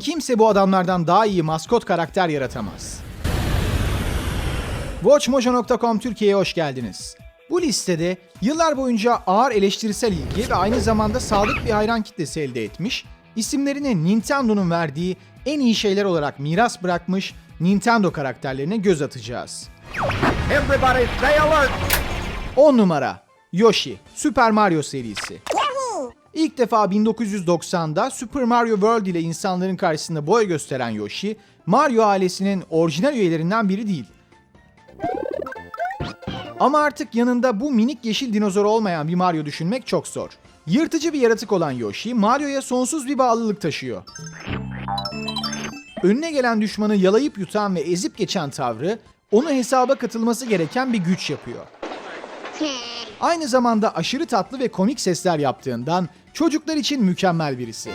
Kimse bu adamlardan daha iyi maskot karakter yaratamaz. WatchMojo.com Türkiye'ye hoş geldiniz. Bu listede yıllar boyunca ağır eleştirisel ilgi ve aynı zamanda sadık bir hayran kitlesi elde etmiş, isimlerini Nintendo'nun verdiği en iyi şeyler olarak miras bırakmış Nintendo karakterlerine göz atacağız. Everybody stay alert! 10 numara Yoshi, Super Mario serisi. İlk defa 1990'da Super Mario World ile insanların karşısında boy gösteren Yoshi, Mario ailesinin orijinal üyelerinden biri değil. Ama artık yanında bu minik yeşil dinozor olmayan bir Mario düşünmek çok zor. Yırtıcı bir yaratık olan Yoshi, Mario'ya sonsuz bir bağlılık taşıyor. Önüne gelen düşmanı yalayıp yutan ve ezip geçen tavrı, onu hesaba katılması gereken bir güç yapıyor. Aynı zamanda aşırı tatlı ve komik sesler yaptığından çocuklar için mükemmel birisi.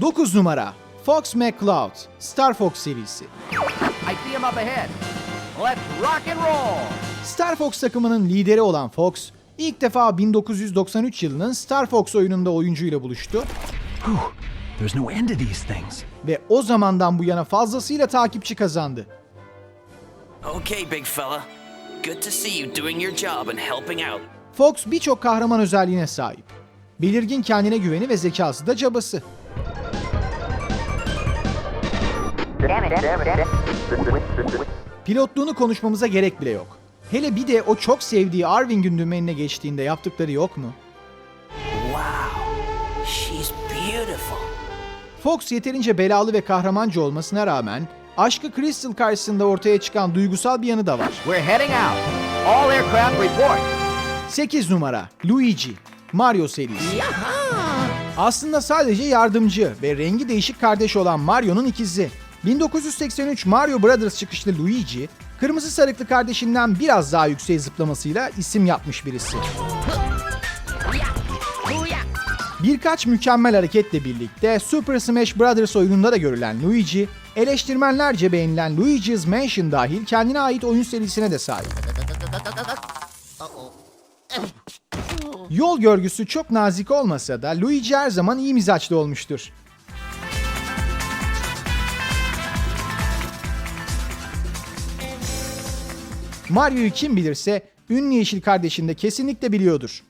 Dokuz numara Fox McCloud Star Fox serisi. I see him up ahead. Let's rock and roll! Star Fox takımının lideri olan Fox, ilk defa 1993 yılının Star Fox oyununda oyuncuyla buluştu There's no end to these things. Ve o zamandan bu yana fazlasıyla takipçi kazandı. Okay, big fella. Good to see you doing your job and helping out. Fox birçok kahraman özelliğine sahip. Belirgin kendine güveni ve zekası da cabası. Pilotluğunu konuşmamıza gerek bile yok. Hele bir de o çok sevdiği Arvin gündümenine geçtiğinde yaptıkları yok mu? Wow, she's beautiful. Fox yeterince belalı ve kahramanca olmasına rağmen aşkı Crystal karşısında ortaya çıkan duygusal bir yanı da var. We're heading out. All aircraft report. 8 numara Luigi Mario serisi. Aslında sadece yardımcı ve rengi değişik kardeş olan Mario'nun ikizi. 1983 Mario Brothers çıkışlı Luigi, kırmızı sarıklı kardeşinden biraz daha yükseğe zıplamasıyla isim yapmış birisi. Birkaç mükemmel hareketle birlikte Super Smash Bros. oyununda da görülen Luigi, eleştirmenlerce beğenilen Luigi's Mansion dahil kendine ait oyun serisine de sahip. Yol görgüsü çok nazik olmasa da Luigi her zaman iyi mizaçlı olmuştur. Mario'yu kim bilirse ünlü yeşil kardeşini de kesinlikle biliyordur.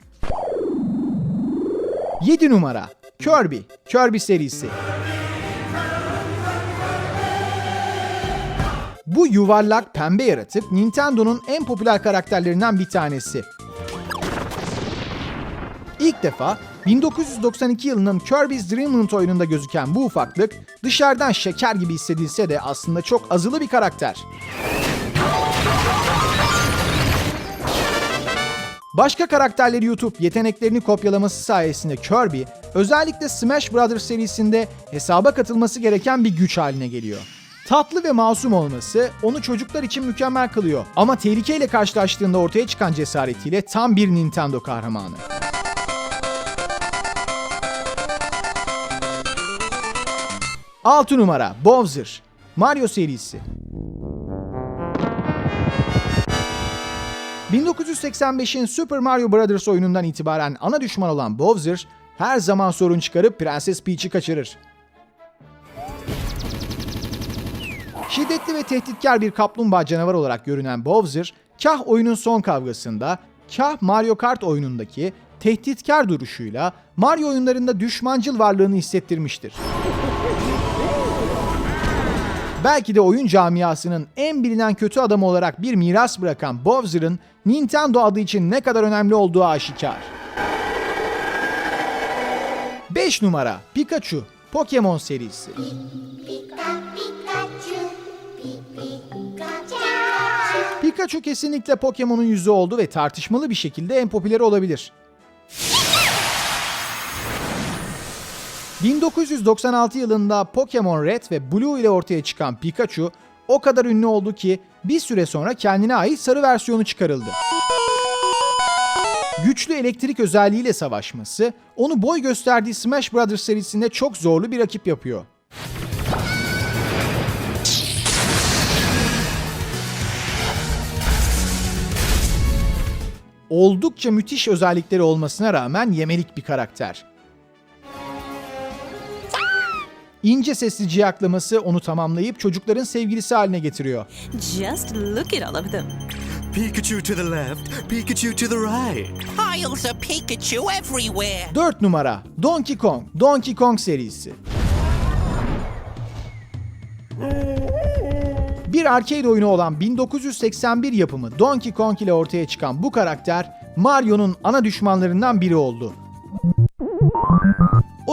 7 numara Kirby, Kirby serisi. Bu yuvarlak pembe yaratık Nintendo'nun en popüler karakterlerinden bir tanesi. İlk defa 1992 yılının Kirby's Dream Land oyununda gözüken bu ufaklık dışarıdan şeker gibi hissedilse de aslında çok azılı bir karakter. Başka karakterleri YouTube yeteneklerini kopyalaması sayesinde Kirby, özellikle Smash Bros. serisinde hesaba katılması gereken bir güç haline geliyor. Tatlı ve masum olması onu çocuklar için mükemmel kılıyor ama tehlikeyle karşılaştığında ortaya çıkan cesaretiyle tam bir Nintendo kahramanı. Altı numara Bowser Mario serisi 1985'in Super Mario Bros. oyunundan itibaren ana düşman olan Bowser her zaman sorun çıkarıp Prenses Peach'i kaçırır. Şiddetli ve tehditkar bir kaplumbağa canavar olarak görünen Bowser, kah oyunun son kavgasında, kah Mario Kart oyunundaki tehditkar duruşuyla Mario oyunlarında düşmancıl varlığını hissettirmiştir. Belki de oyun camiasının en bilinen kötü adamı olarak bir miras bırakan Bowser'ın Nintendo adı için ne kadar önemli olduğu aşikar. 5 numara Pikachu Pokemon serisi. Pikachu kesinlikle Pokemon'un yüzü oldu ve tartışmalı bir şekilde en popüleri olabilir. 1996 yılında Pokemon Red ve Blue ile ortaya çıkan Pikachu o kadar ünlü oldu ki bir süre sonra kendine ait sarı versiyonu çıkarıldı. Güçlü elektrik özelliğiyle savaşması onu boy gösterdiği Smash Bros. serisinde çok zorlu bir rakip yapıyor. oldukça müthiş özellikleri olmasına rağmen yemelik bir karakter. İnce sesli ciyaklaması onu tamamlayıp çocukların sevgilisi haline getiriyor. Just look at all of them. Pikachu to the left, Pikachu to the right. Piles of Pikachu everywhere. 4 numara Donkey Kong, Donkey Kong serisi. Bir arcade oyunu olan 1981 yapımı Donkey Kong ile ortaya çıkan bu karakter Mario'nun ana düşmanlarından biri oldu.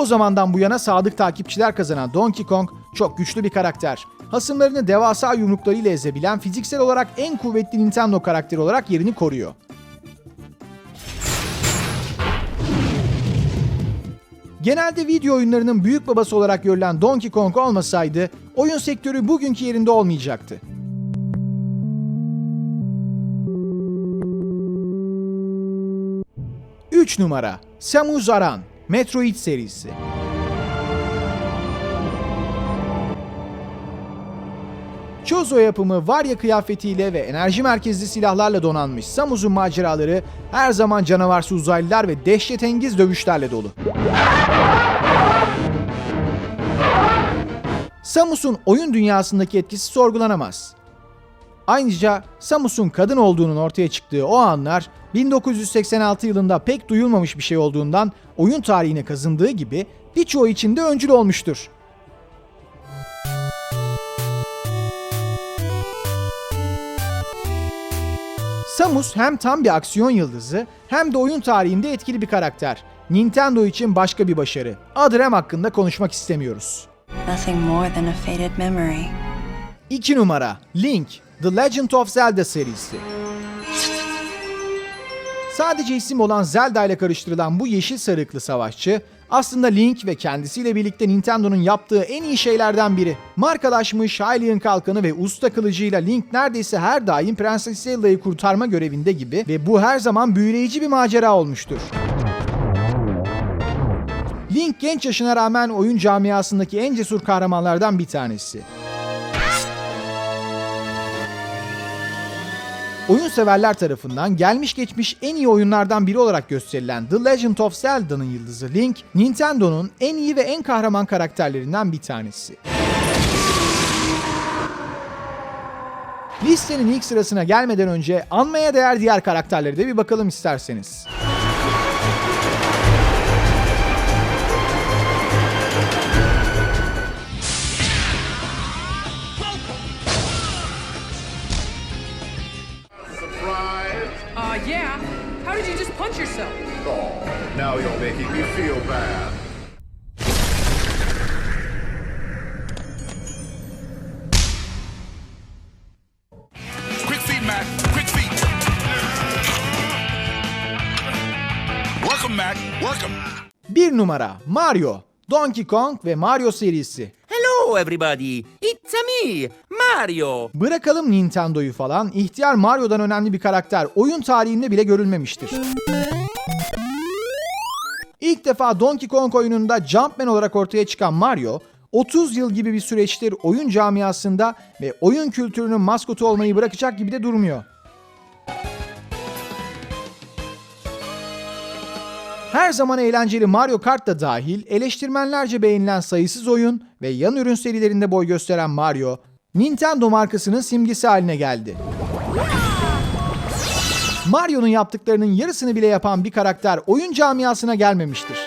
O zamandan bu yana sadık takipçiler kazanan Donkey Kong çok güçlü bir karakter. Hasımlarını devasa yumruklarıyla ezebilen fiziksel olarak en kuvvetli Nintendo karakteri olarak yerini koruyor. Genelde video oyunlarının büyük babası olarak görülen Donkey Kong olmasaydı oyun sektörü bugünkü yerinde olmayacaktı. Üç numara Samus Aran Metroid serisi. Chozo yapımı Varya kıyafetiyle ve enerji merkezli silahlarla donanmış Samus'un maceraları her zaman canavarsı uzaylılar ve dehşetengiz dövüşlerle dolu. Samus'un oyun dünyasındaki etkisi sorgulanamaz. Ayrıca Samus'un kadın olduğunun ortaya çıktığı o anlar 1986 yılında pek duyulmamış bir şey olduğundan oyun tarihine kazındığı gibi birçoğu için de öncül olmuştur. Samus hem tam bir aksiyon yıldızı hem de oyun tarihinde etkili bir karakter. Nintendo için başka bir başarı. Adrem hakkında konuşmak istemiyoruz. Nothing more than a faded memory. 2 numara Link The Legend of Zelda serisi. Sadece isim olan Zelda ile karıştırılan bu yeşil sarıklı savaşçı aslında Link ve kendisiyle birlikte Nintendo'nun yaptığı en iyi şeylerden biri. Markalaşmış Hylian kalkanı ve usta kılıcıyla Link neredeyse her daim Prenses Zelda'yı kurtarma görevinde gibi ve bu her zaman büyüleyici bir macera olmuştur. Link genç yaşına rağmen oyun camiasındaki en cesur kahramanlardan bir tanesi. Oyun severler tarafından gelmiş geçmiş en iyi oyunlardan biri olarak gösterilen The Legend of Zelda'nın yıldızı Link, Nintendo'nun en iyi ve en kahraman karakterlerinden bir tanesi. Listenin ilk sırasına gelmeden önce anmaya değer diğer karakterlere de bir bakalım isterseniz. 1 numara Mario, Donkey Kong ve Mario serisi. Hello, everybody. It's me, Mario. Bırakalım Nintendo'yu falan, ihtiyar Mario'dan önemli bir karakter oyun tarihinde bile görülmemiştir. İlk defa Donkey Kong oyununda Jumpman olarak ortaya çıkan Mario, 30 yıl gibi bir süreçtir oyun camiasında ve oyun kültürünün maskotu olmayı bırakacak gibi de durmuyor. Her zaman eğlenceli Mario Kart da dahil eleştirmenlerce beğenilen sayısız oyun ve yan ürün serilerinde boy gösteren Mario, Nintendo markasının simgesi haline geldi. Mario'nun yaptıklarının yarısını bile yapan bir karakter oyun camiasına gelmemiştir.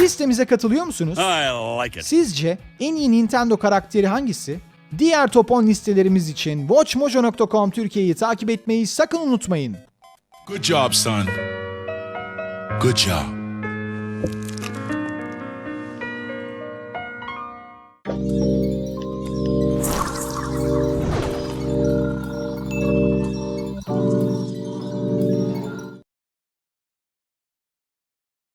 Listemize katılıyor musunuz? Like. Sizce en iyi Nintendo karakteri hangisi? Diğer top 10 listelerimiz için watchmojo.com Türkiye'yi takip etmeyi sakın unutmayın. Good job, son. Good job.